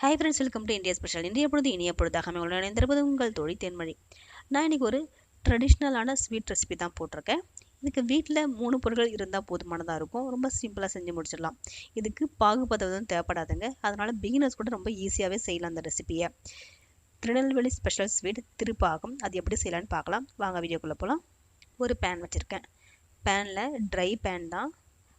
Hi friends welcome to India special இந்திய பொழுது இனிய பொழுதாக உங்களுடன் இணைந்திருப்பது உங்கள் தோழி தேன்மொழி. நான் இன்னைக்கு ஒரு ட்ரெடிஷ்னலான ஸ்வீட் ரெசிபி தான் போட்டிருக்கேன். இதுக்கு வீட்டில் மூணு பொருட்கள் இருந்தால் போதுமானதாக இருக்கும். ரொம்ப சிம்பிளாக செஞ்சு முடிச்சிடலாம். இதுக்கு பாகுபதம் தேவைப்படாதுங்க. அதனால் பிகினர்ஸ் கூட ரொம்ப ஈஸியாகவே செய்யலாம் அந்த ரெசிபியை திருநெல்வேலி ஸ்பெஷல் ஸ்வீட் திருப்பாகம். அது எப்படி செய்யலான்னு பார்க்கலாம். வாங்க வீடியோக்குள்ளே போகலாம் ஒரு பேன் வச்சுருக்கேன். பேனில் ட்ரை பேன் தான்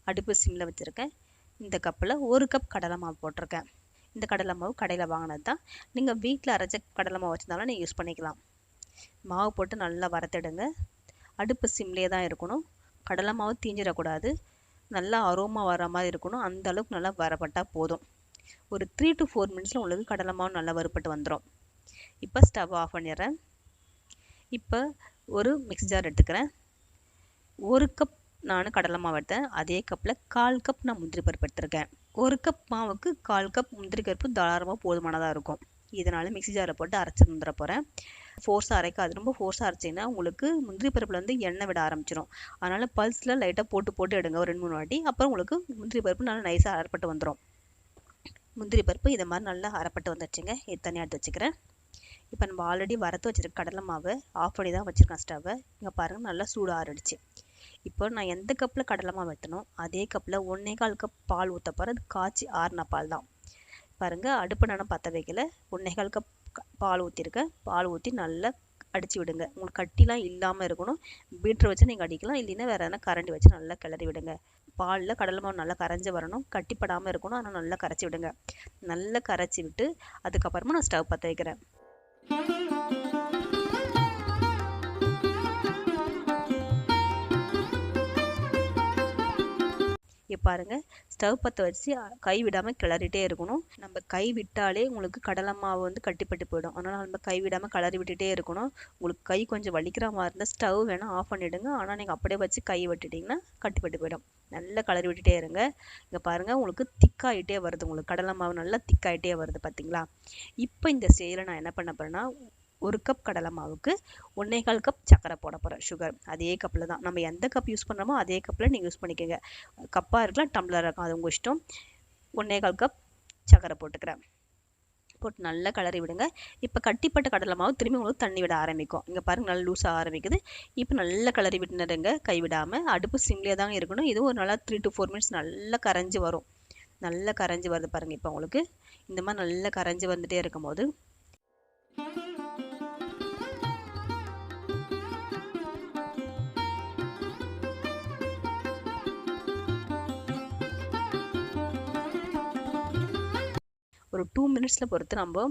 அடுப்பு சிம்மில் வச்சுருக்கேன். இந்த கப்பில் ஒரு கப் கடலை மாவு போட்டிருக்கேன். இந்த கடலை மாவு கடையில் வாங்கினது தான். நீங்கள் வீட்டில் அரைச்ச கடலை மாவு வச்சுருந்தாலும் நீங்கள் யூஸ் பண்ணிக்கலாம். மாவு போட்டு நல்லா வறுத்துடுங்க. அடுப்பு சிம்லேயே தான் இருக்கணும். கடலை மாவு தீஞ்சிடக்கூடாது. நல்லா அரோமா வர மாதிரி இருக்கணும். அந்த அளவுக்கு நல்லா வரப்பட்டால் போதும். ஒரு த்ரீ டு ஃபோர் மினிட்ஸில் உங்களுக்கு கடலை மாவு நல்லா வறுப்பட்டு வந்துடும் இப்போ ஸ்டவ் ஆஃப் பண்ணிடுறேன். இப்போ ஒரு மிக்ஸ் ஜார் எடுத்துக்கிறேன். ஒரு கப் நான் கடலை மாவு எடுத்தேன். அதே கப்பில் கால் கப் நான் முந்திரி பருப்பு எடுத்திருக்கேன். ஒரு கப் மாவுக்கு கால் கப் முந்திரி பருப்பு தாராளமாக போதுமானதாக இருக்கும். இதனால் மிக்ஸி ஜாரில் போட்டு அரைச்சி வந்துட போகிறேன் ஃபோர்ஸாக அரைக்காது. ரொம்ப ஃபோர்ஸாக அரைச்சிங்கன்னா உங்களுக்கு முந்திரி பருப்பில் வந்து எண்ணெய் விட ஆரம்பிச்சிடும் அதனால் பல்ஸில் லைட்டாக போட்டு போட்டு எடுங்க. ஒரு ரெண்டு மூணு வாட்டி. அப்புறம் உங்களுக்கு முந்திரி பருப்பு நல்லா நைஸாக அரைப்பட்டு வந்துடும் முந்திரி பருப்பு இதை மாதிரி நல்லா அரைப்பட்டு வந்துடுச்சுங்க இது தனியாக எடுத்து வச்சுக்கிறேன். இப்போ நம்ம ஆல்ரெடி வறுத்து வச்சுருக்க கடலை மாவு ஆஃப் பண்ணி தான் வச்சுருக்கேன் ஸ்டவ்வை இங்கே பாருங்கள் நல்லா சூடாக ஆறிடுச்சு. இப்போ நான் எந்த கப்பில் கடலைமாவு வெட்டணும் அதே கப்பில் ஒன்றே கால் கப் பால் ஊற்ற அது காய்ச்சி ஆறின பால் தான். பாருங்கள் அடுப்பு நான் பற்ற வைக்கல. ஒன்றே கால் கப் பால் ஊற்றிருக்கேன் பால் ஊற்றி நல்லா அடித்து விடுங்க. உங்களுக்கு கட்டிலாம் இல்லாமல் இருக்கணும். பீட்ரு வச்சு நீங்கள் அடிக்கலாம். இல்லைன்னா வேறு எதனா கரண்டி வச்சு நல்லா கிளறி விடுங்க. பாலில் கடலை மாவு நல்லா கரைஞ்சி வரணும். கட்டிப்படாமல் இருக்கணும். ஆனால் நல்லா கரைச்சி விடுங்க. நல்லா கரைச்சி விட்டு அதுக்கப்புறமா நான் ஸ்டவ் பற்ற வைக்கிறேன். நீங்கள் பாருங்கள் ஸ்டவ் பற்ற வச்சு கை விடாமல் கிளறிட்டே இருக்கணும். நம்ம கை விட்டாலே உங்களுக்கு கடலை மாவு வந்து கட்டிப்பட்டு போயிடும். அதனால் நம்ம கை விடாமல் கிளறி விட்டுட்டே இருக்கணும். உங்களுக்கு கை கொஞ்சம் வலிக்கிற மாதிரி இருந்தால் ஸ்டவ் வேணால் ஆஃப் பண்ணிவிடுங்க ஆனால் நீங்கள் அப்படியே வச்சு கை விட்டுட்டிங்கன்னா கட்டிப்பட்டு போயிடும். நல்லா கிளறி விட்டுட்டே இருங்க. இங்கே பாருங்கள் உங்களுக்கு திக்காயிட்டே வருது. உங்களுக்கு கடலை மாவு நல்லா திக்காகிட்டே வருது பார்த்தீங்களா இப்போ இந்த ஸ்டேஜில் நான் என்ன பண்ண போகிறேன்னா ஒரு கப் கடலை மாவுக்கு ஒன்றேகால் கப் சக்கரை போட போகிறேன் சுகர் அதே கப்பில் தான். நம்ம எந்த கப் யூஸ் பண்ணுறோமோ அதே கப்பில் நீங்கள் யூஸ் பண்ணிக்கோங்க. கப்பாக இருக்கலாம் டம்ளராக இருக்கும் அது உங்கள் இஷ்டம். ஒன்றேகால் கப் சக்கரை போட்டுக்கிறேன். போட்டு நல்லா கலரி விடுங்க. இப்போ கட்டிப்பட்ட கடலை மாவு திரும்பி உங்களுக்கு தண்ணி விட ஆரம்பிக்கும். இங்கே பாருங்கள் நல்லா லூஸாக ஆரம்பிக்குது. இப்போ நல்லா கலரி விட்டுனருங்க கை விடாமல் அடுப்பு சிம்லேயே தாங்க இருக்கணும். இது ஒரு நல்லா த்ரீ டு ஃபோர் மினிட்ஸ் நல்லா கரைஞ்சி வரும். நல்லா கரைஞ்சி வருது பாருங்கள் இப்போ உங்களுக்கு. இந்த மாதிரி நல்லா கரைஞ்சி வந்துகிட்டே இருக்கும் ஒரு டூ மினிட்ஸில் பொறுத்து நம்ம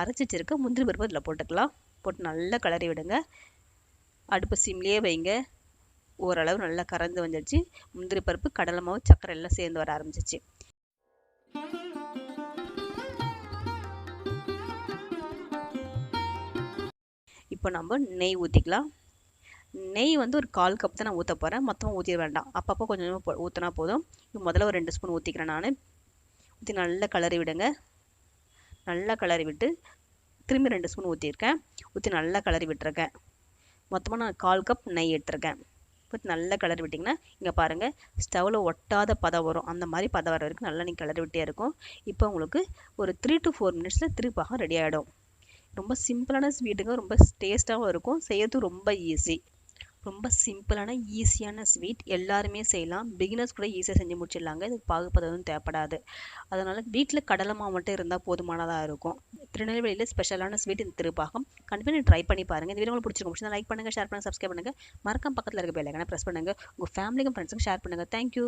அரைச்சி வச்சிருக்க முந்திரி பருப்பு அதில் போட்டுக்கலாம். போட்டு நல்லா கிளறி விடுங்க. அடுப்பு சிம்லேயே வைங்க. ஓரளவு நல்லா கறந்து வந்துடுச்சு முந்திரி பருப்பு கடலை மாவு சக்கரை எல்லாம் சேர்ந்து வர ஆரம்பிச்சிச்சு இப்போ நம்ம நெய் ஊற்றிக்கலாம் நெய் வந்து ஒரு கால் கப் தான் நான் ஊற்ற போகிறேன் மொத்தமாக ஊற்றிட வேண்டாம். அப்பப்போ கொஞ்சம் கொஞ்சமாக ஊற்றினா போதும். இப்போ முதல்ல ஒரு ரெண்டு ஸ்பூன் ஊற்றிக்கிறேன் நான். ஊற்றி நல்லா கலரி விடுங்க. நல்லா கலரி விட்டு திரும்பி ரெண்டு ஸ்பூன் ஊற்றிருக்கேன் ஊற்றி நல்லா கலரி விட்டுருக்கேன். மொத்தமாக நான் கால் கப் நெய் எடுத்திருக்கேன். இப்போ நல்லா கலர் விட்டிங்கன்னா இங்கே பாருங்கள் ஸ்டவ்வில் ஒட்டாத பதம் வரும். அந்த மாதிரி பதம் வர வரைக்கும் நல்லா நீங்கள் கிளறி விட்டே இருக்கும். இப்போ உங்களுக்கு ஒரு த்ரீ டு ஃபோர் மினிட்ஸில் திருப்பாக ரெடி ஆகிடும் ரொம்ப சிம்பிளான ஸ்வீட்டுங்க ரொம்ப டேஸ்ட்டாகவும் இருக்கும். செய்யறதும் ரொம்ப ஈஸி ரொம்ப சிம்பிளான ஈஸியான ஸ்வீட் எல்லாருமே செய்யலாம். பிகினர்ஸ் கூட ஈஸியாக செஞ்சு முடிச்சிடலாங்க. இது பாகுபதம் தேவைப்படாது. அதனால் வீட்டில் கடலை மாவு மட்டும் இருந்தால் போதுமானதாக இருக்கும். திருநெல்வேலியில் ஸ்பெஷலான ஸ்வீட் இந்த திருப்பாகம். கண்டிப்பாக நீங்கள் ட்ரை பண்ணி பாருங்கள் இந்த வீடியோ உங்களுக்கு பிடிச்சிருக்கும். பிடிச்சா லைக் பண்ணுங்கள் ஷேர் பண்ணுங்கள் சப்ஸ்கிரைப் பண்ணுங்கள் மறக்காம பக்கத்தில் இருக்க பெல்லைக்கான ப்ரெஸ் பண்ணுங்கள் உங்கள் ஃபேமிலிக்கும் ஃப்ரெண்ட்ஸுக்கும் ஷேர் பண்ணுங்கள் தேங்க்யூ